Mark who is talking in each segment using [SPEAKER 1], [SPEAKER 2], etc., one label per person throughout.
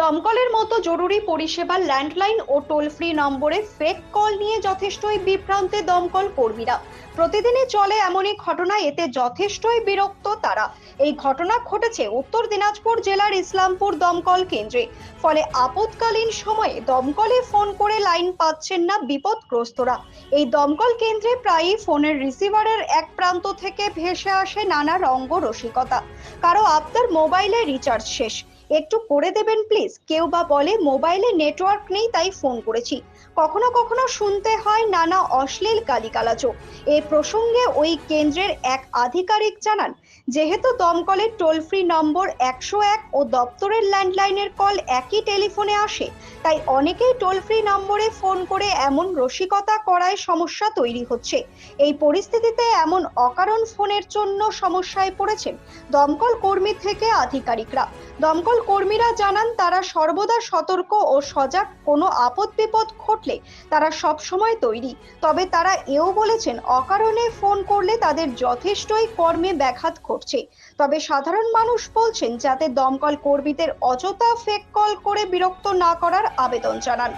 [SPEAKER 1] দমকলের মতো জরুরি পরিষেবা ল্যান্ডলাইন ও টোল ফ্রি নম্বরে ফেক কল নিয়ে যথেষ্টই বিভ্রান্তে দমকল কর্মীরা। প্রতিদিনই চলে এমনই ঘটনা, এতে যথেষ্টই বিরক্ত তারা। এই ঘটনা ঘটেছে উত্তর দিনাজপুর জেলার ইসলামপুর দমকল কেন্দ্রে। ফলে আপৎকালীন সময়ে দমকলে ফোন করে লাইন পাচ্ছেন না বিপদগ্রস্তরা। এই দমকল কেন্দ্রে প্রায়ই ফোনের রিসিভারের এক প্রান্ত থেকে ভেসে আসে নানা রঙ্গ রসিকতা কারও আপনার মোবাইলে রিচার্জ শেষ। একটু করে দেবেন প্লিজ কেউ বা বলে, মোবাইলে নেটওয়ার্ক নেই, তাই ফোন করেছি। কখনো কখনো শুনতে হয় নানা অশ্লীল গালিগালাজও। এই প্রসঙ্গে ওই কেন্দ্রের এক আধিকারিক জানান, যেহেতু দমকলের টোল ফ্রি নম্বর একশো এক ও দপ্তরের ল্যান্ডলাইনের কল একই টেলিফোনে আসে, তাই অনেকেই টোল ফ্রি নম্বরে ফোন করে এমন রসিকতা করায় সমস্যা তৈরি হচ্ছে। এই পরিস্থিতিতে এমন অকারণ ফোনের জন্য সমস্যায় পড়েছেন দমকল কর্মী থেকে আধিকারিকরা। দমকল কর্মীরা জানান, তারা সর্বদা সতর্ক ও সজাগ, কোনো আপদ বিপদ ঘটলে তারা সব সময় তৈরি। তবে তারা এও বলেছেন, অকারণে ফোন করলে তাদের যথেষ্টই কর্মে ব্যাঘাত ঘটছে। তবে সাধারণ মানুষ বলছেন, যাতে দমকল কর্মীদের অযথা ফেক কল করে বিরক্ত না করার আবেদন জানান।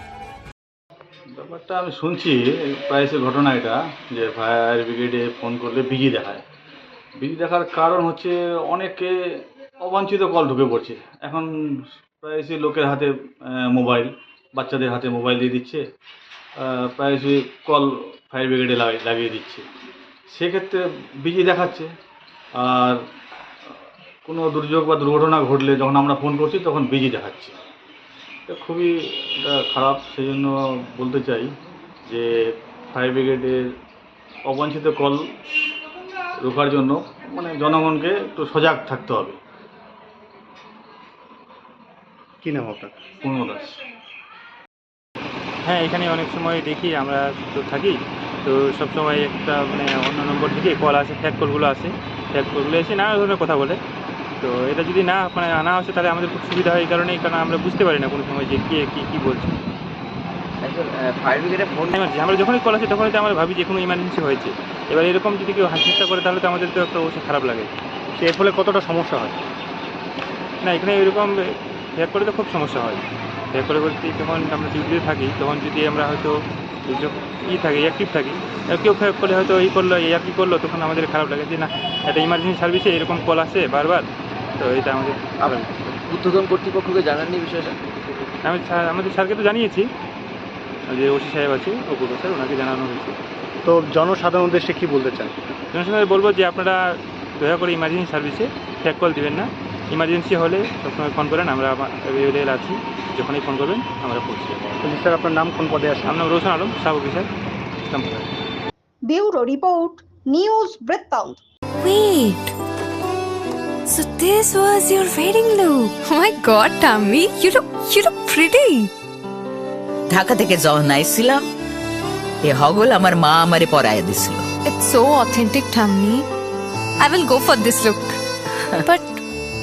[SPEAKER 2] ব্যাপারটা আমি শুনছি, প্রায় ঘটনা এটা, যে ফায়ার ব্রিগেডে ফোন করলে বিজি দেখায়। বিজি দেখার কারণ হচ্ছে, অনেকে অবাঞ্ছিত কল ঢুকে পড়ছে। এখন প্রায়শই লোকের হাতে মোবাইল, বাচ্চাদের হাতে মোবাইল দিয়ে দিচ্ছে। প্রায়শই কল ফায়ার ব্রিগেডে লাগিয়ে দিচ্ছে। সেক্ষেত্রে বিজি দেখাচ্ছে। আর কোনো দুর্যোগ বা দুর্ঘটনা ঘটলে যখন আমরা ফোন করছি, তখন বিজি দেখাচ্ছে। এটা খুবই খারাপ। সেই জন্য বলতে চাই যে ফায়ার ব্রিগেডের অবাঞ্ছিত কল রোখার জন্য মানে জনগণকে একটু সজাগ থাকতে হবে।
[SPEAKER 3] কি নাম আপনার?
[SPEAKER 2] পূর্ণ দাস
[SPEAKER 4] হ্যাঁ এখানে অনেক সময় দেখি আমরা তো থাকি। তো সব সময় একটা মানে অন্য নম্বর থেকে কল আসে ফ্যাক কলগুলো আসে। ফ্যাক কলগুলো এসে নানা ধরনের কথা বলে। তো এটা যদি না মানে আনা আসে তাহলে আমাদের খুব সুবিধা হয় এই কারণেই কারণ আমরা বুঝতে পারি না কোনো সময় যে কে কী কী বলছে।
[SPEAKER 5] ফায়ার ব্রিগেডে ফোন
[SPEAKER 4] Emergency, আমরা যখনই কল আসে তখনই তো আমরা ভাবি যে কোনো ইমার্জেন্সি হয়েছে। এবার এরকম যদি কেউ চেষ্টা করে তাহলে তো আমাদের তো একটা অবশ্যই খারাপ লাগে।
[SPEAKER 3] সে এর ফলে কতটা সমস্যা হয়?
[SPEAKER 4] না এখানে এরকম ফ্যাক করে তো খুব সমস্যা হয়। ফ্যাক করে বলতে যখন আমরা ডিউটিতে থাকি তখন যদি আমরা হয়তো ই থাকি অ্যাক্টিভ থাকি কেউ ফ্যাক করলে হয়তো এই করল এই আর কি করল তখন আমাদের খারাপ লাগে যে না একটা ইমার্জেন্সি সার্ভিসে এরকম কল আসে বারবার। তো এটা আমাদের।
[SPEAKER 5] উদ্বোধন কর্তৃপক্ষকে জানাননি বিষয়টা?
[SPEAKER 4] আমি স্যার আমাদের স্যারকে তো জানিয়েছি। যে ওসি সাহেব আছে অপুর স্যার ওনাকে জানানো হয়েছে।
[SPEAKER 3] তো জনসাধারণ উদ্দেশ্যে কী বলতে চান?
[SPEAKER 4] জনসাধারণ বলব যে আপনারা দয়া করে ইমার্জেন্সি সার্ভিসে ফ্যাক কল দিবেন না। ইমার্জেন্সি হলে সবসময় ফোন করেন আমরা অ্যাভেলেবেল আছি যখনই ফোন করবেন আমরা পৌঁছে যাব
[SPEAKER 3] স্যার আপনার নাম কোন পদে আছে
[SPEAKER 4] আমার নাম Roshan Alam sub officer Islampur
[SPEAKER 1] bureau report news বৃত্তান্ত
[SPEAKER 6] Wait. So this was your wedding look. Oh my god, Tammy, you look you look pretty.
[SPEAKER 7] Dhaka থেকে যখন আইছিলাম এ হগল আমার মা আমারে পরায় দিছিল
[SPEAKER 6] It's so authentic, Tammy. I will go for this look. but